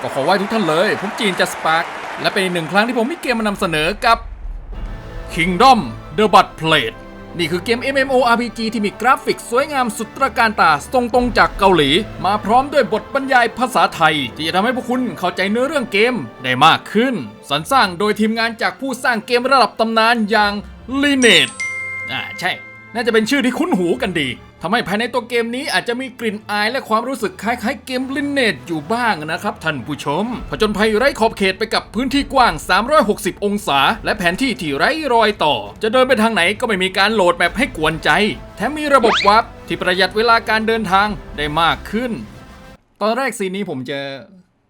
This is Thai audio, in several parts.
ก็ขอไหว้ทุกท่านเลย ผมจีนจัสปาร์กและเป็นอีกหนึ่งครั้งที่ผมมีเกมมานำเสนอกับ Kingdom The b u d Plate นี่คือเกม MMORPG ที่มีกราฟิกสวยงามสุดตระการตาส่งตรงจากเกาหลี มาพร้อมด้วยบทบรรยายภาษาไทย ที่จะทำให้พวกคุณเข้าใจเนื้อเรื่องเกมได้มากขึ้น สรรสร้างโดยทีมงานจากผู้สร้างเกมระดับตำนานอย่าง Lineage อ่าใช่ น่าจะเป็นชื่อที่คุ้นหูกันดีทำให้ภายในตัวเกมนี้อาจจะมีกลิ่นอายและความรู้สึกคล้ายๆเกมลินเนตอยู่บ้างนะครับท่านผู้ชม ผจญภัยไร้ขอบเขตไปกับพื้นที่กว้าง 360 องศา และแผนที่ที่ไร้รอยต่อ จะเดินไปทางไหนก็ไม่มีการโหลดแมพให้กวนใจ แถมมีระบบวาร์ปที่ประหยัดเวลาการเดินทางได้มากขึ้น ตอนแรกซีนนี้ผมจะ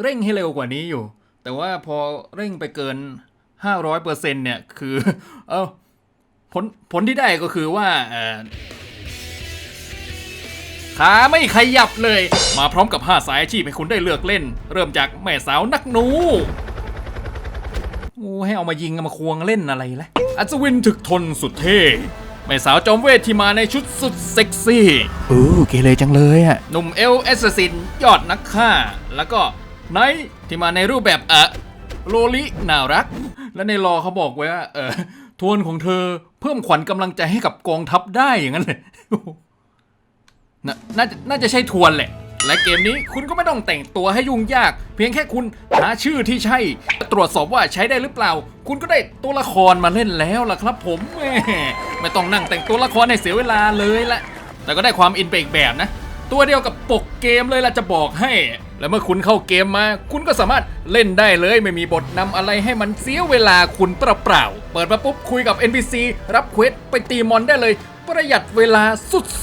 เร่งให้เร็วกว่านี้อยู่ แต่ว่าพอเร่งไปเกิน500%เนี่ยคือ เออ ผลผลที่ได้ก็คือว่าเอ่อขาไม่ขยับเลย มาพร้อมกับ 5 สายอาชีพให้คุณได้เลือกเล่น เริ่มจากแม่สาวนักหนูโอ้ให้เอามายิงเอามาควงเล่นอะไรละอัศวินถึกทนสุดเท่แม่สาวจอมเวทที่มาในชุดสุดเซ็กซี่โอ้เกเรจังเลยอะหนุ่มเอลแอสซิน ยอดนักฆ่า แล้วก็ไนท์ที่มาในรูปแบบเออโลลิน่ารัก และในรอเขาบอกไว้ว่าเออทวนของเธอ เพิ่มขวัญกำลังใจให้กับกองทัพได้อย่างนั้นเลยนน่าจะน่าจะใช่ทวนแหละ และเกมนี้คุณก็ไม่ต้องแต่งตัวให้ยุ่งยาก เพียงแค่คุณหาชื่อที่ใช่ ตรวจสอบว่าใช้ได้หรือเปล่า คุณก็ได้ตัวละครมาเล่นแล้วล่ะครับ ผมแม่ไม่ต้องนั่งแต่งตัวละครให้เสียเวลาเลยละแต่ก็ได้ความอินไปอีกแบบนะ ตัวเดียวกับปกเกมเลยล่ะจะบอกให้ แล้วเมื่อคุณเข้าเกมมา คุณก็สามารถเล่นได้เลยไม่มีบทนำอะไรให้มันเสียเวลาคุณเปล่าๆเปิดมาปุ๊บคุยกับ NPC รับเควสไปตีมอนได้เลย ประหยัดเวลา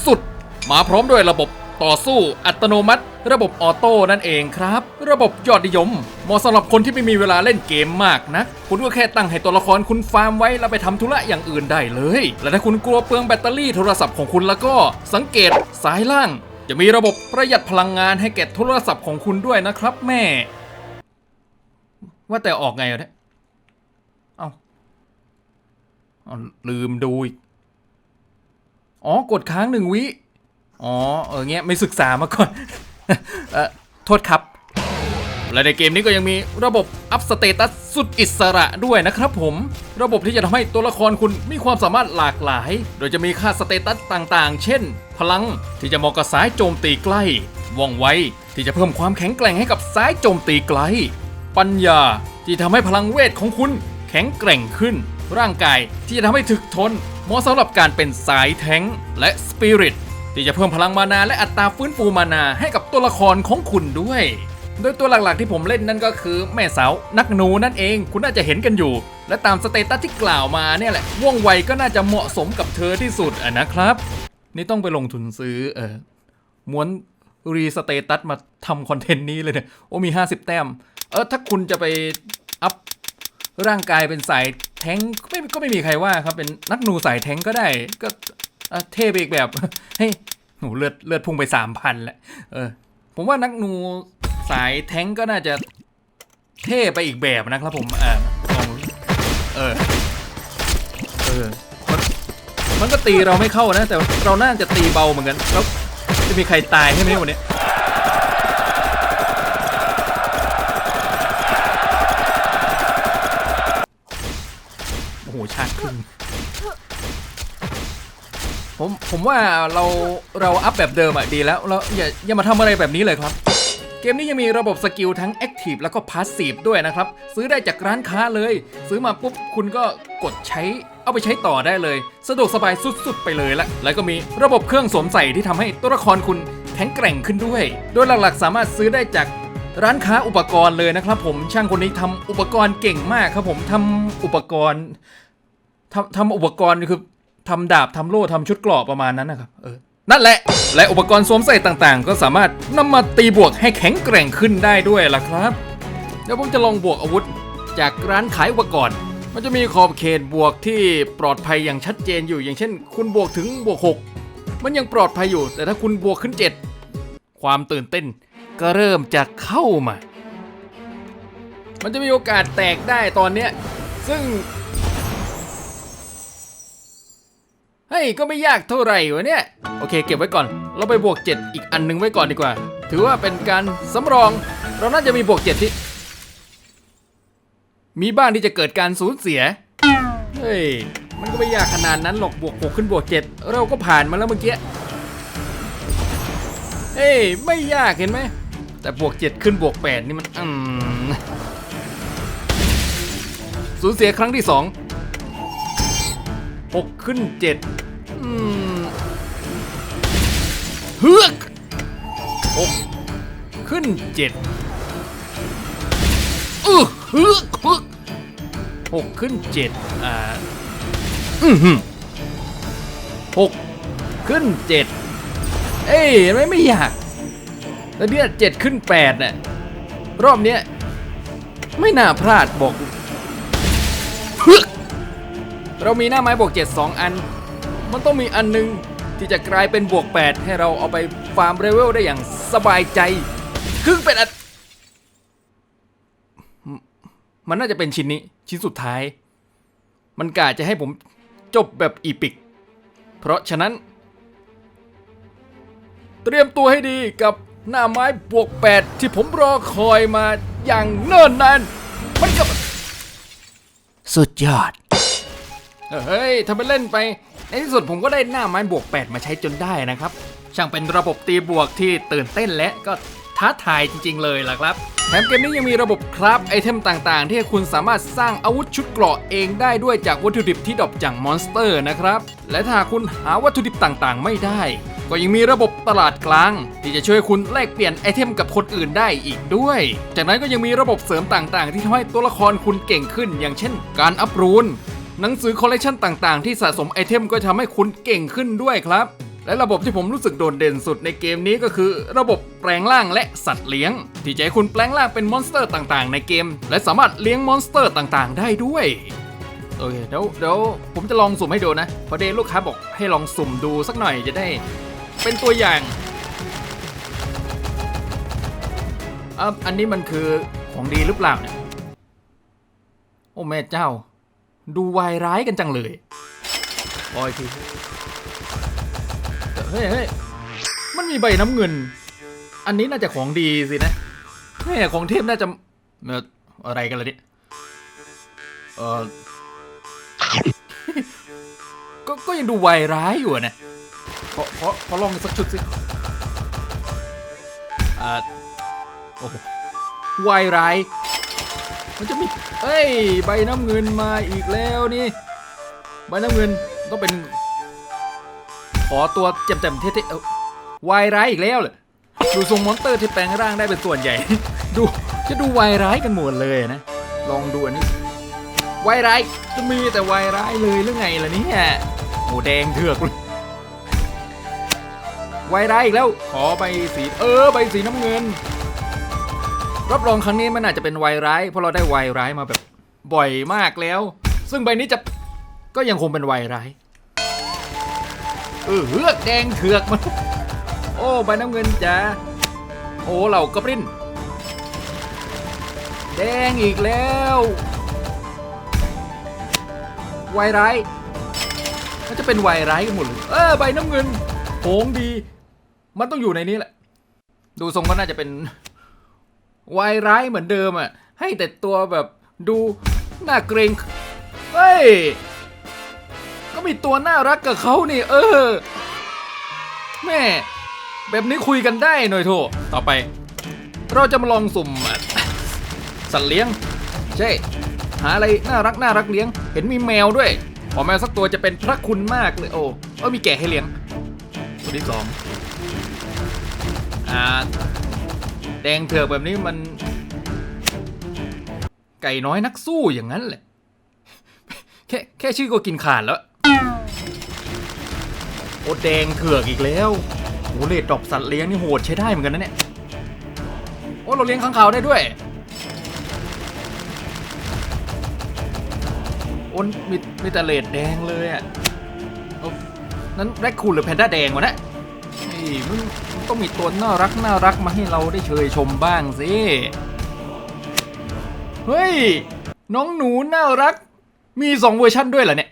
สุดๆ มาพร้อมด้วยระบบต่อสู้อัตโนมัติ ระบบออโต้นั่นเองครับ ระบบยอดนิยมเหมาะสำหรับคนที่ไม่มีเวลาเล่นเกมมากนะ คุณก็แค่ตั้งให้ตัวละครคุณฟาร์มไว้ แล้วไปทำธุระอย่างอื่นได้เลย และถ้าคุณกลัวเปลืองแบตเตอรี่โทรศัพท์ของคุณแล้วก็สังเกตซ้ายล่าง จะมีระบบประหยัดพลังงานให้แก่โทรศัพท์ของคุณด้วยนะครับแม่ ว่าแต่ออกไงอะเนี่ยเอาเอาลืมดูอีก อ๋อกดค้างหนึ่งวิ อ๋อ เออเงี้ยไม่ศึกษามาก่อน เออโทษครับ และในเกมนี้ก็ยังมีระบบอัพสเตตัสสุดอิสระด้วยนะครับผม ระบบที่จะทำให้ตัวละครคุณมีความสามารถหลากหลาย โดยจะมีค่าสเตตัสต่างๆ เช่น พลังที่จะเหมาะกับสายโจมตีใกล้ว่องไวที่จะเพิ่มความแข็งแกร่งให้กับสายโจมตีไกล ปัญญาที่ทำให้พลังเวทของคุณแข็งแกร่งขึ้น ร่างกายที่จะทำให้ถึกทนเหมาะสำหรับการเป็นสายแท้งและสปิริตที่จะเพิ่มพลังมานาและอัตราฟื้นฟูมานาให้กับตัวละครของคุณด้วย โดยตัวหลักๆที่ผมเล่นนั่นก็คือแม่สาวนักหนูนั่นเอง คุณน่าจะเห็นกันอยู่ และตามสเตตัสที่กล่าวมาเนี่ยแหละว่องไวก็น่าจะเหมาะสมกับเธอที่สุดอะนะครับ นี่ต้องไปลงทุนซื้อเออม้วนรีสเตตัสมาทำคอนเทนต์นี้เลยเนี่ยโอ้มี 50 แต้ม เออถ้าคุณจะไปอัพร่างกายเป็นสายแท้งก็ไม่ก็ไม่มีใครว่าครับเป็นนักหนูสายแท้งก็ได้ก็เท่ไปอีกแบบเฮ้ยหนูเลือดเลือดพุ่งไปสามพันแล้วเออผมว่านักหนู สายแท้งก็น่าจะเท่ไปอีกแบบนะครับผมอ่าลอเออเออมันมันก็ตีเราไม่เข้านะ แต่เราน่าจะตีเบาเหมือนกันแล้วจะมีใครตายให้ไหมวันนี้โอ้โหชาติครึ่งผมผมว่าเราเราอัพแบบเดิมอะดีแล้วเราอย่าอย่ามาทำอะไรแบบนี้เลยครับ เกมนี้ยังมีระบบสกิลทั้ง Active แล้วก็ Passive ด้วยนะครับ ซื้อได้จากร้านค้าเลย ซื้อมาปุ๊บคุณก็กดใช้เอาไปใช้ต่อได้เลย สะดวกสบายสุดๆ ไปเลยละ แล้วก็มีระบบเครื่องสวมใส่ที่ทำให้ตัวละครคุณแข็งแกร่งขึ้นด้วย โดยหลักๆ สามารถซื้อได้จากร้านค้าอุปกรณ์เลยนะครับ ผมช่างคนนี้ทำอุปกรณ์เก่งมากครับผมทำอุปกรณ์ทำทำอุปกรณ์คือทำดาบทำโล่ทำชุดเกราะประมาณนั้นนะครับเออ นั่นแหละ และอุปกรณ์สวมใส่ต่างๆ ก็สามารถนำมาตีบวกให้แข็งแกร่งขึ้นได้ด้วยล่ะครับ เดี๋ยวผมจะลองบวกอาวุธ จากร้านขายอุปกรณ์ มันจะมีขอบเขตบวกที่ปลอดภัยอย่างชัดเจนอยู่อย่างเช่น คุณบวกถึงบวก 6 มันยังปลอดภัยอยู่ แต่ถ้าคุณบวกขึ้น 7 ความตื่นเต้น ก็เริ่มจะเข้ามา มันจะมีโอกาสแตกได้ตอนเนี้ยซึ่ง เฮ้ยก็ไม่ยากเท่าไหร่วะเนี่ย โอเค เก็บไว้ก่อน เราไปบวก 7 อีกอันหนึงไว้ก่อนดีกว่า ถือว่าเป็นการสำรอง เราน่าจะมีบวกเจ็ดที่ มีบ้างที่จะเกิดการสูญเสีย เฮ้ย มันก็ไม่ยากขนาดนั้นหรอกบวกหกขึ้นบวกเจ็ดเราก็ผ่านมาแล้วเมื่อกี้ เฮ้ย ไม่ยากเห็นไหม แต่บวกเจ็ดขึ้นบวกแปดนี่มันอืมสูญเสียครั้งที่ส องหกขึ้นเจ็ดอืมเฮือกหกขึ้นเจ็ดอือเฮือกเฮือกหกขึ้นเจ็ดอ่าอื้อหือหกขึ้นเจ็ดเอ้ยไม่ไม่อยากแล้วเนี่ยเจ็ดขึ้นแปดน่ะรอบเนี้ยไม่น่าพลาดบอก เรามีหน้าไม้บวกเจ็ดสองอัน มันต้องมีอันหนึงที่จะกลายเป็นบวก 8 ให้เราเอาไปฟาร์มเลเวลได้อย่างสบายใจครึ่งเป็นอันมันน่าจะเป็นชิ้นนี้ชิ้นสุดท้าย มันกะจะให้ผมจบแบบอีปิก เพราะฉะนั้น เตรียมตัวให้ดีกับหน้าไม้บวก 8 ที่ผมรอคอยมาอย่างเนิ่นนานมันกับสุดยอด เฮ้ยทำไปเล่นไป ในที่สุดผมก็ได้หน้าไม้บวก 8 มาใช้จนได้นะครับ ช่างเป็นระบบตีบวกที่ตื่นเต้นและก็ท้าทายจริง ๆ เลยล่ะครับ แถมเกมนี้ยังมีระบบคราฟไอเทมต่างๆ ที่ให้คุณสามารถสร้างอาวุธชุดเกราะเองได้ด้วยจากวัตถุดิบที่ดรอปจากมอนสเตอร์นะครับ และถ้าคุณหาวัตถุดิบต่างๆ ไม่ได้ ก็ยังมีระบบตลาดกลาง ที่จะช่วยคุณแลกเปลี่ยนไอเทมกับคนอื่นได้อีกด้วย จากนั้นก็ยังมีระบบเสริมต่างๆ ที่ทำให้ตัวละครคุณเก่งขึ้น อย่างเช่น การอัพรูน หนังสือคอลเลกชันต่างๆ ที่สะสมไอเทมก็ทำให้คุณเก่งขึ้นด้วยครับ และระบบที่ผมรู้สึกโดดเด่นสุดในเกมนี้ก็คือ ระบบแปลงร่างและสัตว์เลี้ยง ที่จะให้คุณแปลงร่างเป็นมอนสเตอร์ต่างๆ ในเกม และสามารถเลี้ยงมอนสเตอร์ต่างๆ ได้ด้วยโอเคเดี๋ยวเดี๋ยวผมจะลองสุ่มให้ดูนะพอดีลูกค้าบอกให้ลองสุ่มดูสักหน่อยจะได้ เป็นตัวอย่างอะอันนี้มันคือของดีหรือเปล่าเนี่ย โอ้แม่เจ้า ดูวายร้ายกันจังเลยโอ้ยทีเฮ้ยเฮ้ยมันมีใบน้ำเงิน อันนี้น่าจะของดีสินะแม่ของเทพน่าจะเอ่ออะไรกันล่ะเนี่ยเออก็ก็ยังดูวายร้ายอยู่อะนะขอขอขอลองสักชุดสิอ่าโอ้โหวายร้าย มันจะมีเอ้ย ใบน้ำเงินมาอีกแล้วนี่ ใบน้ำเงินต้องเป็น ขอตัวเจ็มๆเท่ๆเอ้าวายร้ายอีกแล้วเหรอดูทรงมอนเตอร์ที่แปลงร่างได้เป็นส่วนใหญ่ ดูจะดูวายร้ายกันหมดเลยนะ ลองดูอันนี้วายร้ายจะมีแต่วายร้ายเลยหรือไงล่ะเนี่ยโอ้แดงเถือกเลยวายร้ายอีกแล้ว ขอใบสีเออใบสีน้ำเงิน รับรองครั้งนี้มันอาจจะเป็นวายร้าย เพราะเราได้วายร้ายมาแบบบ่อยมากแล้ว ซึ่งใบนี้จะก็ยังคงเป็นวายร้าย เออเฮือกแดงเถือกมัน โอ้ใบน้ำเงินจ้าโอ้เหล่ากระปริ้นแดงอีกแล้ววายร้ายมันจะเป็นวายร้ายกันหมดเลย เออใบน้ำเงินโหงดี มันต้องอยู่ในนี้แหละ ดูทรงก็น่าจะเป็น วายร้ายเหมือนเดิมอะ ให้แต่ตัวแบบดูน่าเกรงเฮ้ย ก็มีตัวน่ารักกับเขานี่ เออ แม่ แบบนี้คุยกันได้หน่อยโถต่อไป เราจะมาลองสุ่ม สัตว์เลี้ยง ใช่ หาอะไรน่ารักน่ารักเลี้ยง เห็นมีแมวด้วยขอแมวสักตัวจะเป็นพระคุณมากเลยโอ้เออมีแกะให้เลี้ยง ตัวที่สองอ่า แดงเถือกแบบนี้มัน ไก่น้อยนักสู้อย่างนั้นแหละ แค่แค่ชื่อก็กินขาดแล้ว โอแดงเถือกอีกแล้วโอ้เลดดอกสัตว์เลี้ยงนี่โหดใช้ได้เหมือนกันนะเนี่ย โอ้เราเลี้ยงข้างคาวได้ด้วยโอ้มีมีแต่เลดแดงเลยอะนั้นแรคคูนหรือแพนด้าแดงวะเนะเฮ้ยมันมัน ต้มีตัวน่ารักน่ารักมาให้เราได้เชยชมบ้างสิ เฮ้ย น้องหนูน่ารัก มีสองเวอร์ชั่นด้วยเหรอเนี่ย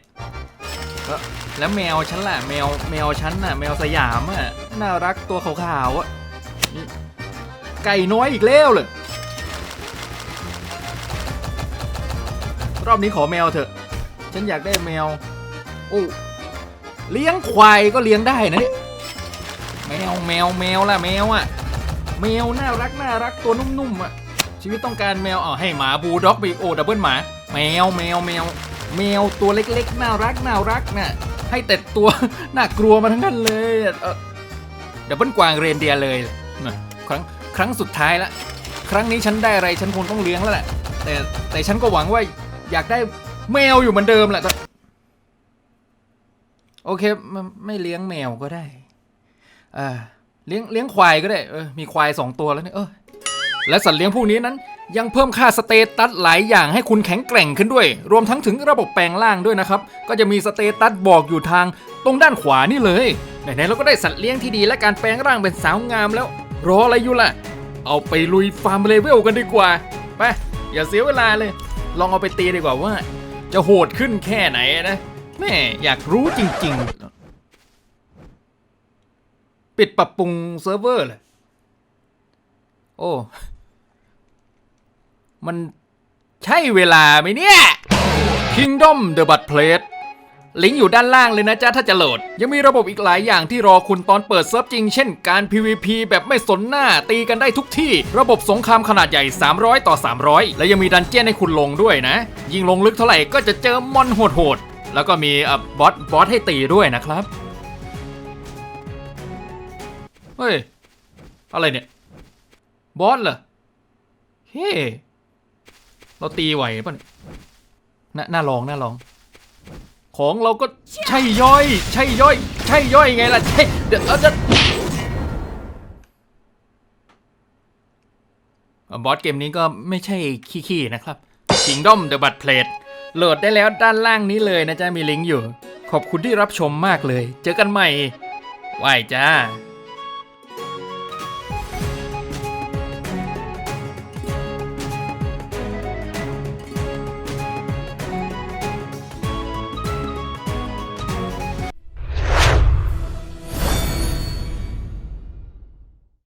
แล้วแมวฉันล่ะ แมวแมวฉันน่ะ แมวสยามอะ น่ารักตัวขาวๆอะ ไก่น้อยอีกแล้วเลยรอบนี้ขอแมวเถอะ ฉันอยากได้แมว โอ้ เลี้ยงควายก็เลี้ยงได้นะเนี่ย แมวแมวแมวล่ะแมวอะแมวน่ารักน่ารักตัวนุ่มๆอะชีวิตต้องการแมวอ๋อให้หมาบูลด็อกไปอีโอดับเบิลหมา แมวแมวแมวแมวตัวเล็กๆน่ารักน่ารักน่ะให้แต่ตัวน่ากลัวมาทั้งนั้นเลยเดับเบิลกวางเรนเดียเลยครั้งครั้งสุดท้ายละครั้งนี้ฉันได้อะไรฉันคงต้องเลี้ยงแล้วแหละแต่แต่ฉันก็หวังว่าอยากได้แมวอยู่เหมือนเดิมแหละโอเคไมไม่เลี้ยงแมวก็ได้ อ่าเลี้ยงเลี้ยงควายก็ได้เออมีควายสองตัวแล้วเนี่ยเออและสัตว์เลี้ยงพวกนี้นั้น ยังเพิ่มค่าสเตตัสหลายอย่างให้คุณแข็งแกร่งขึ้นด้วย รวมทั้งถึงระบบแปลงร่างด้วยนะครับ ก็จะมีสเตตัสบอกอยู่ทางตรงด้านขวานี่เลยไหนๆเราก็ได้สัตว์เลี้ยงที่ดีและการแปลงร่างเป็นสาวงามแล้ว รออะไรอยู่ล่ะ เอาไปลุยฟาร์มเลเวลกันดีกว่าไปอย่าเสียเวลาเลย ลองเอาไปตีดีกว่าว่า จะโหดขึ้นแค่ไหนนะแม่อยากรู้จริง ๆ ปิดปรับปรุงเซิร์ฟเวอร์เลย โอ้ มันใช่เวลาไหมเนี่ย Kingdom The b u d Plate ลิงก์อยู่ด้านล่างเลยนะจ๊ะ ถ้าจะโหลด ยังมีระบบอีกหลายอย่างที่รอคุณตอนเปิดเซิร์ฟจริง เช่นการ PVP แบบไม่สนหน้าตีกันได้ทุกที่ ระบบสงครามขนาดใหญ่ 300 ต่อ 300 และยังมีดันเจี้ยนให้คุณลงด้วยนะ ยิ่งลงลึกเท่าไหร่ก็จะเจอมอนโหดๆแล้วก็มีอบอสบอสให้ตีด้วยนะครับ เฮ้ย อะไรเนี่ย บอสเหรอ เฮ้ เราตีไหวป่ะเนี่ยน่าน่าลอง น่าลอง ของเราก็ใช่ย่อย ใช่ย่อย ใช่ย่อยไงล่ะ ใช่ เดี๋ยวเราจะบอสเกมนี้ก็ไม่ใช่ขี้ๆนะครับ Kingdom The Bud Plate โหลดได้แล้วด้านล่างนี้เลยนะจ๊ะ มีลิงก์อยู่ ขอบคุณที่รับชมมากเลย เจอกันใหม่ไหวจ้า